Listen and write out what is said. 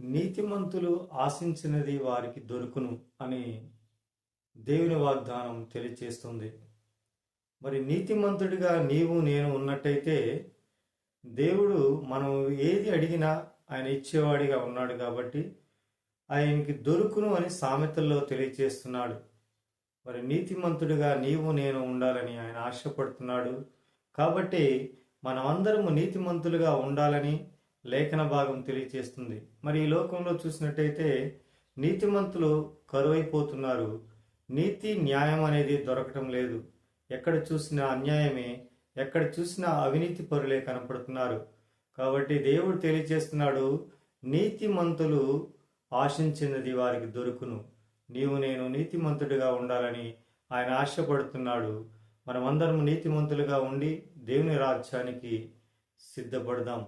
నీతిమంతులు ఆశించినది వారికి దొరుకును అని దేవుని వాగ్దానం తెలియచేస్తుంది. మరి నీతిమంతుడిగా నీవు నేను ఉన్నట్టయితే దేవుడు మనం ఏది అడిగినా ఆయన ఇచ్చేవాడిగా ఉన్నాడు కాబట్టి ఆయనకి దొరుకును అని సామెతల్లో తెలియచేస్తున్నాడు. మరి నీతిమంతుడిగా నీవు నేను ఉండాలని ఆయన ఆశపడుతున్నాడు. కాబట్టి మనమందరము నీతిమంతులుగా ఉండాలని లేఖన భాగం తెలియజేస్తుంది మరి ఈ లోకంలో చూసినట్టయితే నీతిమంతులు కరువైపోతున్నారు. నీతి న్యాయం అనేది దొరకటం లేదు. ఎక్కడ చూసినా అన్యాయమే ఎక్కడ చూసినా అవినీతి పరులే కనపడుతున్నారు. కాబట్టి దేవుడు తెలియజేస్తున్నాడు నీతిమంతులు ఆశించినది వారికి దొరుకును. నీవు నేను నీతిమంతుడిగా ఉండాలని ఆయన ఆశపడుతున్నాడు. మనమందరం నీతిమంతులుగా ఉండి దేవుని రాజ్యానికి సిద్ధపడదాం.